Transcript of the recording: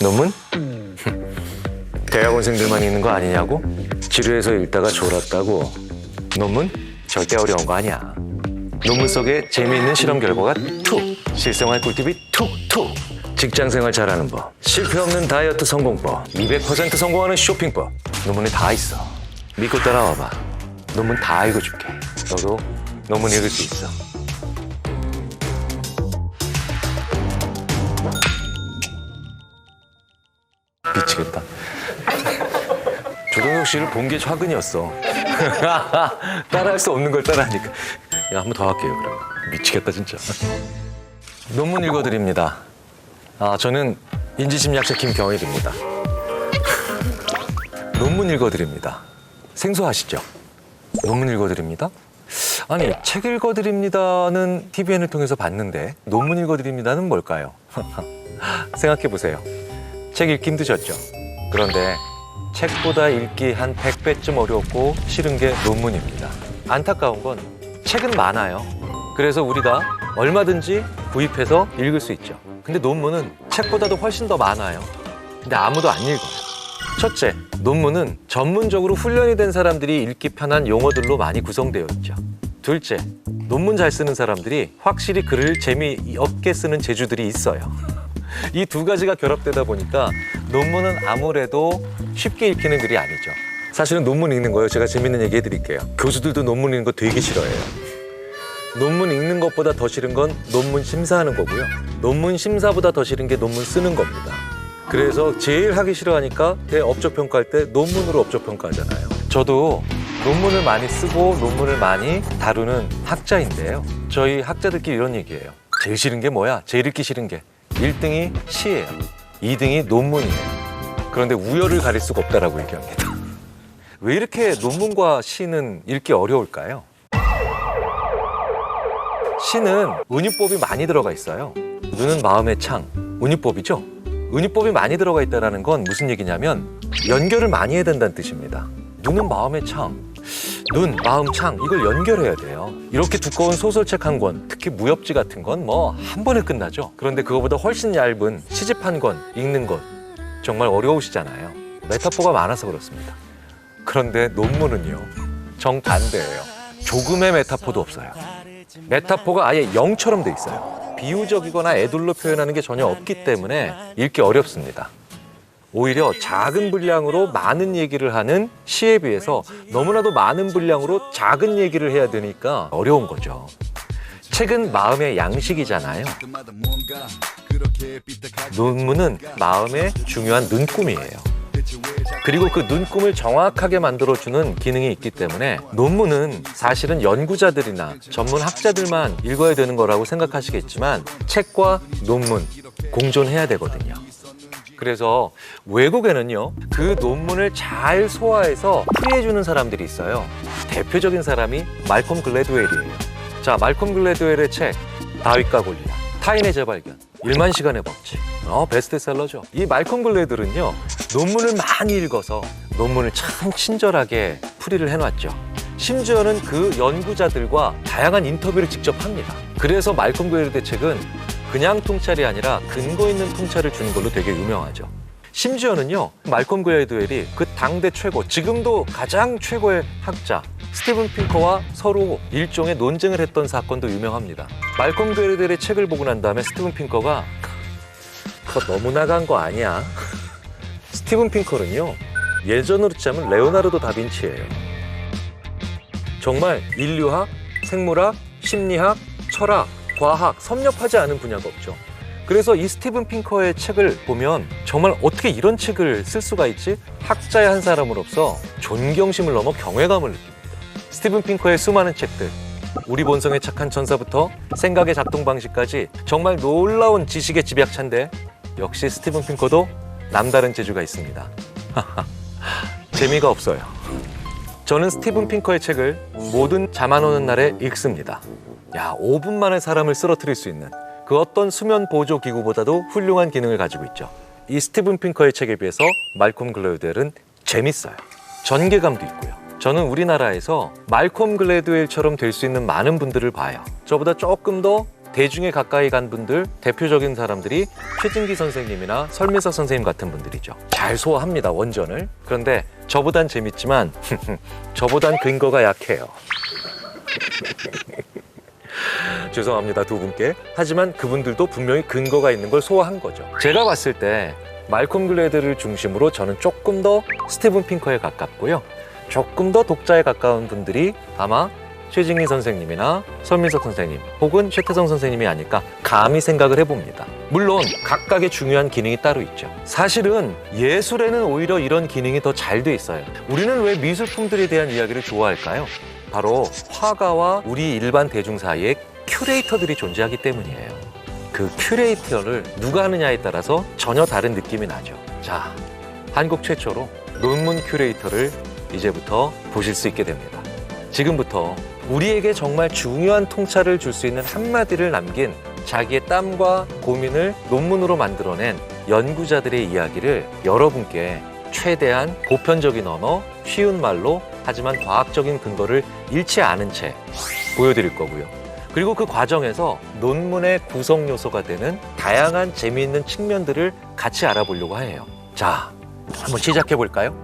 논문? 대학원생들만 읽는 거 아니냐고? 지루해서 읽다가 졸았다고. 논문? 절대 어려운 거 아니야. 논문 속에 재미있는 실험 결과가 툭! 실생활 꿀팁이 툭툭! 직장 생활 잘하는 법, 실패 없는 다이어트 성공법, 200% 성공하는 쇼핑법. 논문에 다 있어. 믿고 따라와봐. 논문 다 읽어줄게. 너도 논문 읽을 수 있어. 씨를 본 게 최근이었어. 따라할 수 없는 걸 따라하니까. 야, 한 번 더 할게요, 그럼. 미치겠다, 진짜. 논문 읽어드립니다. 아, 저는 인지심리학자 김경일입니다. 논문 읽어드립니다. 생소하시죠? 논문 읽어드립니다? 아니, 책 읽어드립니다는 TVN을 통해서 봤는데, 논문 읽어드립니다는 뭘까요? 생각해보세요. 책 읽기 힘드셨죠? 그런데 책보다 읽기 한 100배쯤 어렵고 싫은 게 논문입니다. 안타까운 건 책은 많아요. 그래서 우리가 얼마든지 구입해서 읽을 수 있죠. 근데 논문은 책보다도 훨씬 더 많아요. 근데 아무도 안 읽어요. 첫째, 논문은 전문적으로 훈련이 된 사람들이 읽기 편한 용어들로 많이 구성되어 있죠. 둘째, 논문 잘 쓰는 사람들이 확실히 글을 재미없게 쓰는 재주들이 있어요. 이 두 가지가 결합되다 보니까 논문은 아무래도 쉽게 읽히는 글이 아니죠. 사실은 논문 읽는 거요. 제가 재밌는 얘기 해드릴게요. 교수들도 논문 읽는 거 되게 싫어해요. 논문 읽는 것보다 더 싫은 건 논문 심사하는 거고요. 논문 심사보다 더 싫은 게 논문 쓰는 겁니다. 그래서 제일 하기 싫어하니까 대업적 평가할 때 논문으로 업적 평가하잖아요. 저도 논문을 많이 쓰고 논문을 많이 다루는 학자인데요. 저희 학자들끼리 이런 얘기해요. 제일 싫은 게 뭐야? 제일 읽기 싫은 게 1등이 시예요. 2등이 논문이에요. 그런데 우열을 가릴 수가 없다라고 얘기합니다. 왜 이렇게 논문과 시는 읽기 어려울까요? 시는 은유법이 많이 들어가 있어요. 눈은 마음의 창, 은유법이죠. 은유법이 많이 들어가 있다는 건 무슨 얘기냐면 연결을 많이 해야 된다는 뜻입니다. 눈은 마음의 창, 눈, 마음, 창 이걸 연결해야 돼요. 이렇게 두꺼운 소설책 한 권, 특히 무협지 같은 건 뭐 한 번에 끝나죠. 그런데 그거보다 훨씬 얇은 시집 한 권 읽는 것 정말 어려우시잖아요. 메타포가 많아서 그렇습니다. 그런데 논문은요 정반대예요. 조금의 메타포도 없어요. 메타포가 아예 영처럼 돼 있어요. 비유적이거나 애둘러 표현하는 게 전혀 없기 때문에 읽기 어렵습니다. 오히려 작은 분량으로 많은 얘기를 하는 시에 비해서 너무나도 많은 분량으로 작은 얘기를 해야 되니까 어려운 거죠. 책은 마음의 양식이잖아요. 논문은 마음의 중요한 눈금이에요. 그리고 그 눈금을 정확하게 만들어주는 기능이 있기 때문에 논문은 사실은 연구자들이나 전문 학자들만 읽어야 되는 거라고 생각하시겠지만 책과 논문 공존해야 되거든요. 그래서 외국에는요 그 논문을 잘 소화해서 풀이해주는 사람들이 있어요. 대표적인 사람이 말콤 글래드웰이에요. 자, 말콤 글래드웰의 책 다윗과 골리앗, 타인의 재발견, 1만 시간의 법칙. 어, 베스트셀러죠. 이 말콤 글래드는요 논문을 많이 읽어서 논문을 참 친절하게 풀이를 해놨죠. 심지어는 그 연구자들과 다양한 인터뷰를 직접 합니다. 그래서 말콤 글래드 책은 그냥 통찰이 아니라 근거 있는 통찰을 주는 걸로 되게 유명하죠. 심지어는요, 말콤 글래드웰이 그 당대 최고, 지금도 가장 최고의 학자, 스티븐 핑커와 서로 일종의 논쟁을 했던 사건도 유명합니다. 말콤 글래드웰의 책을 보고 난 다음에 스티븐 핑커가 그거 너무 나간 거 아니야? 스티븐 핑커는요, 예전으로 치자면 레오나르도 다빈치예요. 정말 인류학, 생물학, 심리학, 철학, 과학 섭렵하지 않은 분야가 없죠. 그래서 이 스티븐 핑커의 책을 보면 정말 어떻게 이런 책을 쓸 수가 있지? 학자의 한 사람으로서 존경심을 넘어 경외감을 느낍니다. 스티븐 핑커의 수많은 책들, 우리 본성에 착한 천사부터 생각의 작동 방식까지 정말 놀라운 지식의 집약차인데 역시 스티븐 핑커도 남다른 재주가 있습니다. 재미가 없어요. 저는 스티븐 핑커의 책을 모든 잠안 오는 날에 읽습니다. 야, 5분 만에 사람을 쓰러뜨릴 수 있는 그 어떤 수면 보조 기구보다도 훌륭한 기능을 가지고 있죠. 이 스티븐 핑커의 책에 비해서 말콤 글래드웰은 재밌어요. 전개감도 있고요. 저는 우리나라에서 말콤 글래드웰처럼 될 수 있는 많은 분들을 봐요. 저보다 조금 더 대중에 가까이 간 분들 대표적인 사람들이 최진기 선생님이나 설민석 선생님 같은 분들이죠. 잘 소화합니다 원전을. 그런데 저보단 재밌지만 저보단 근거가 약해요. 죄송합니다 두 분께. 하지만 그분들도 분명히 근거가 있는 걸 소화한 거죠. 제가 봤을 때 말콤 글래드를 중심으로 저는 조금 더 스티븐 핑커에 가깝고요. 조금 더 독자에 가까운 분들이 아마 최진기 선생님이나 설민석 선생님 혹은 최태성 선생님이 아닐까 감히 생각을 해봅니다. 물론 각각의 중요한 기능이 따로 있죠. 사실은 예술에는 오히려 이런 기능이 더 잘 돼 있어요. 우리는 왜 미술품들에 대한 이야기를 좋아할까요? 바로 화가와 우리 일반 대중 사이에 큐레이터들이 존재하기 때문이에요. 그 큐레이터를 누가 하느냐에 따라서 전혀 다른 느낌이 나죠. 자, 한국 최초로 논문 큐레이터를 이제부터 보실 수 있게 됩니다. 지금부터 우리에게 정말 중요한 통찰을 줄 수 있는 한마디를 남긴 자기의 땀과 고민을 논문으로 만들어낸 연구자들의 이야기를 여러분께 최대한 보편적인 언어, 쉬운 말로 하지만 과학적인 근거를 잃지 않은 채 보여드릴 거고요. 그리고 그 과정에서 논문의 구성 요소가 되는 다양한 재미있는 측면들을 같이 알아보려고 해요. 자, 한번 시작해 볼까요?